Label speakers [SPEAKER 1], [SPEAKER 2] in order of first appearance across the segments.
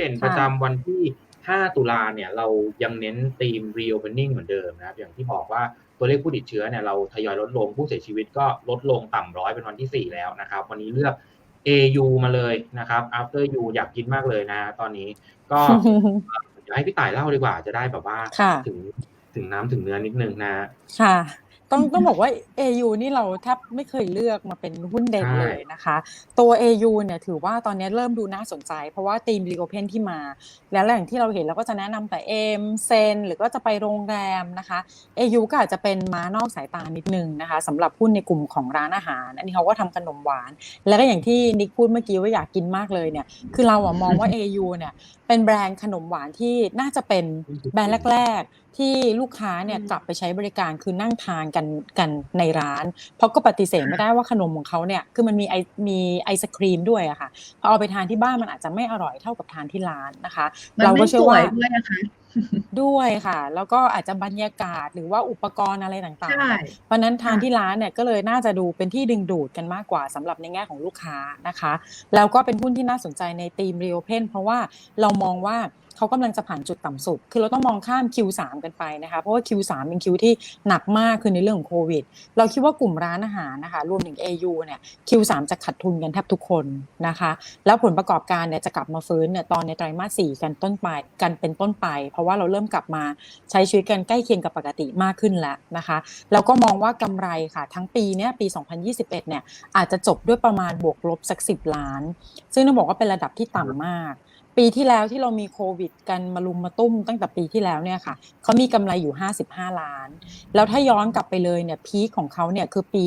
[SPEAKER 1] เด่นประจำวันที่ 5 ตุลาเนี่ยเรายังเน้นธีม reopening เหมือนเดิมนะครับ อย่างที่บอกว่าตัวเลขผู้ติดเชื้อเนี่ยเราทยอยลดลงผู้เสียชีวิตก็ลดลงต่ำร้อยเป็นวันที่ 4 แล้วนะครับ วันนี้เลือก AU มาเลยนะครับ after you อยากกินมากเลยนะ ตอนนี้ก็เดี๋ยวให้พี่ต่ายเล่าดีกว่าจะได้แบบว่า
[SPEAKER 2] ค่ะ
[SPEAKER 1] ถึงถึงน้ำถึงเนื้อนิดนึงนะ
[SPEAKER 2] ค่ะ ต้องต้องบอกว่า AU นี่เราแทบไม่เคยเลือกมาเป็นหุ้นเด่น
[SPEAKER 1] ใช่
[SPEAKER 2] เลยนะคะ ตัว AU เนี่ยถือว่าตอนนี้เริ่มดูน่าสนใจ เพราะว่าทีม r e o p e n ที่มา แล้วอย่างที่เราเห็นเราก็จะแนะนำแต่เอมเซนหรือก็จะไปโรงแรมนะคะ AU ก็อาจจะเป็นม้านอกสายตานิดนึงนะคะสำหรับหุ้นในกลุ่มของร้านอาหาร อันนี้เขาก็ทำขนมหวาน แล้วก็อย่างที่นิกพูดเมื่อกี้ว่าอยากกินมากเลยเนี่ยคือเราอะมองว่า AU เนี่ยเป็นแบรนด์ขนมหวานที่น่าจะเป็นแบรนด์แรกๆที่ลูกค้าเนี่ย
[SPEAKER 3] อืม
[SPEAKER 2] กลับไปใช้บริการคือนั่งทานกันกันในร้าน เพราะก็ปฏิเสธไม่ได้ว่าขนมของเขาเนี่ยคือมันมีไอมีไอศครีมด้วยอะค่ะพอเอาไปทานที่บ้านมันอาจจะไม่อร่อยเท่ากับทานที่ร้านนะคะ
[SPEAKER 3] มัน
[SPEAKER 2] เรา
[SPEAKER 3] ไม่
[SPEAKER 2] ก็
[SPEAKER 3] ส
[SPEAKER 2] เชื่อ
[SPEAKER 3] ว
[SPEAKER 2] ว่า
[SPEAKER 3] ยด้วยนะคะ
[SPEAKER 2] ด้วยค่ะ แล้วก็อาจจะบรรยากาศหรือว่าอุปกรณ์อะไรต่าง
[SPEAKER 3] ใช่
[SPEAKER 2] ๆเพราะฉะนั้นทาน
[SPEAKER 3] ค่ะ
[SPEAKER 2] ที่ร้านเนี่ยก็เลยน่าจะดูเป็นที่ดึงดูดกันมากกว่าสำหรับในแง่ของลูกค้านะคะ แล้วก็เป็นหุ้นที่น่าสนใจในทีม Reopen เพราะว่าเรามองว่า เขากำลังจะผ่านจุดต่ำสุด คือเราต้องมองข้าม Q3 กันไปนะคะ เพราะว่า Q3 เป็นคิวที่หนักมากคือในเรื่องของโควิด เราคิดว่ากลุ่มร้านอาหารนะคะ รวมถึง AU เนี่ย Q3 จะขาดทุนกันแทบทุกคนนะคะ แล้วผลประกอบการเนี่ยจะกลับมาฟื้นเนี่ยตอนในไตรมาส4กันต้นไปกันเป็นต้นไป เพราะว่าเราเริ่มกลับมาใช้ชีวิตกันใกล้เคียงกับปกติมากขึ้นแล้วนะคะแล้วก็มองว่ากำไรค่ะทั้งปีเนี้ยปี 2021 เนี่ยอาจจะจบด้วยประมาณบวกลบสัก 10 ล้าน ซึ่งต้องบอกว่าเป็นระดับที่ต่ำมาก ปีที่แล้วที่เรามีโควิด กันมาลุมมาตุ้มตั้งแต่ปีที่แล้วเนี่ยค่ะเขามีกำไรอยู่ 55 ล้าน แล้วถ้าย้อนกลับไปเลยเนี่ยพีคของเขาเนี่ยคือปี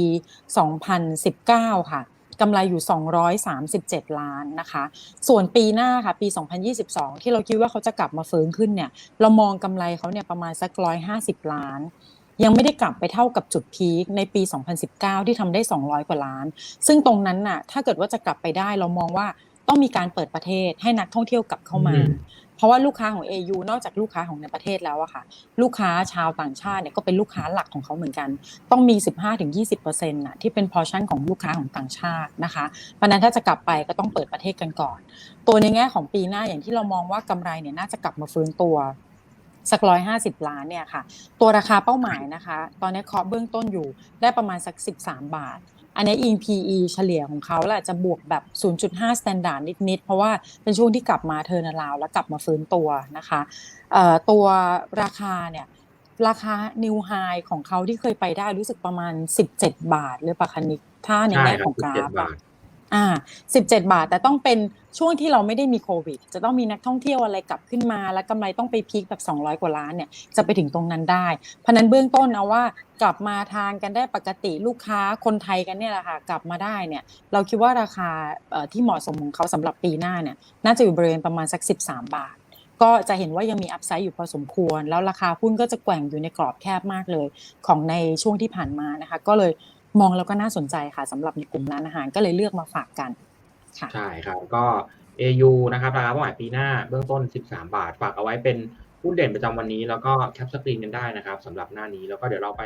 [SPEAKER 2] 2019 ค่ะกำไรอยู่ 237 ล้านนะคะ ส่วนปีหน้าค่ะ ปี 2022 ที่เราคิดว่าเขาจะกลับมาฟื้นขึ้นเนี่ย เรามองกำไรเขาเนี่ยประมาณสัก 150 ล้าน ยังไม่ได้กลับไปเท่ากับจุดพีคในปี 2019 ที่ทำได้ 200 กว่าล้าน ซึ่งตรงนั้นน่ะ ถ้าเกิดว่าจะกลับไปได้เรามองว่า ต้องมีการเปิดประเทศให้นักท่องเที่ยวกลับเข้ามา
[SPEAKER 1] อืม
[SPEAKER 2] เพราะว่าลูกค้าของ AU นอกจากลูกค้าของในประเทศแล้วอะค่ะ ลูกค้าชาวต่างชาติเนี่ยก็เป็นลูกค้าหลักของเขาเหมือนกัน ต้องมี 15-20%น่ะที่เป็นพอชั่นของลูกค้าของต่างชาตินะคะเพราะฉะนั้นถ้าจะกลับไปก็ต้องเปิดประเทศกันก่อน ตัวในแง่ของปีหน้าอย่างที่เรามองว่ากำไรเนี่ยน่าจะกลับมาฟื้นตัวสักร้อยห้าสิบล้านเนี่ยค่ะ ตัวราคาเป้าหมายนะคะ ตอนนี้เคาะเบื้องต้นอยู่ได้ประมาณสัก13บาท อันนี้ EPE เฉลี่ยของเขาแหละจะบวกแบบ 0.5 standard นิด ๆ เพราะว่าเป็นช่วงที่กลับมาเทอร์นาลาวแล้วกลับมาฟื้นตัวนะคะตัวราคาเนี่ยราคา new high ของเขาที่เคยไปได้รู้สึกประมาณ 17 บาทหรือปะคะนิกถ้าในแง่ของกราฟ
[SPEAKER 1] บา
[SPEAKER 2] อะ
[SPEAKER 1] ท
[SPEAKER 2] อ่า17บาท แต่ต้องเป็นช่วงที่เราไม่ได้มีโควิด จะต้องมีนักท่องเที่ยวอะไรกลับขึ้นมา แล้วกำไรต้องไปพีคแบบ200กว่าล้านเนี่ยจะไปถึงตรงนั้นได้ เพราะนั้นเบื้องต้นเอาว่ากลับมาทานกันได้ปกติลูกค้าคนไทยกันเนี่ยแหละค่ะกลับมาได้เนี่ยเราคิดว่าราคาที่เหมาะสมของเขาสำหรับปีหน้าเนี่ยน่าจะอยู่บริเวณประมาณสัก13บาทก็จะเห็นว่ายังมีอัพไซด์อยู่พอสมควร แล้วราคาหุ้นก็จะแกว่งอยู่ในกรอบแคบมากเลย ของในช่วงที่ผ่านมานะคะ ก็เลย มองแล้วก็น่าสนใจค่ะสำหรับในกลุ่มร้านอาหารก็เลยเลือกมาฝากกันค่ะ
[SPEAKER 1] ใช่ครับก็ AU นะครับราคาเป้าหมายปีหน้าเบื้องต้น 13 บาท ฝากเอาไว้เป็นหุ้นเด่นประจำวันนี้ แล้วก็แคปสกรีนกันได้นะครับสำหรับหน้านี้แล้วก็เดี๋ยวเราไป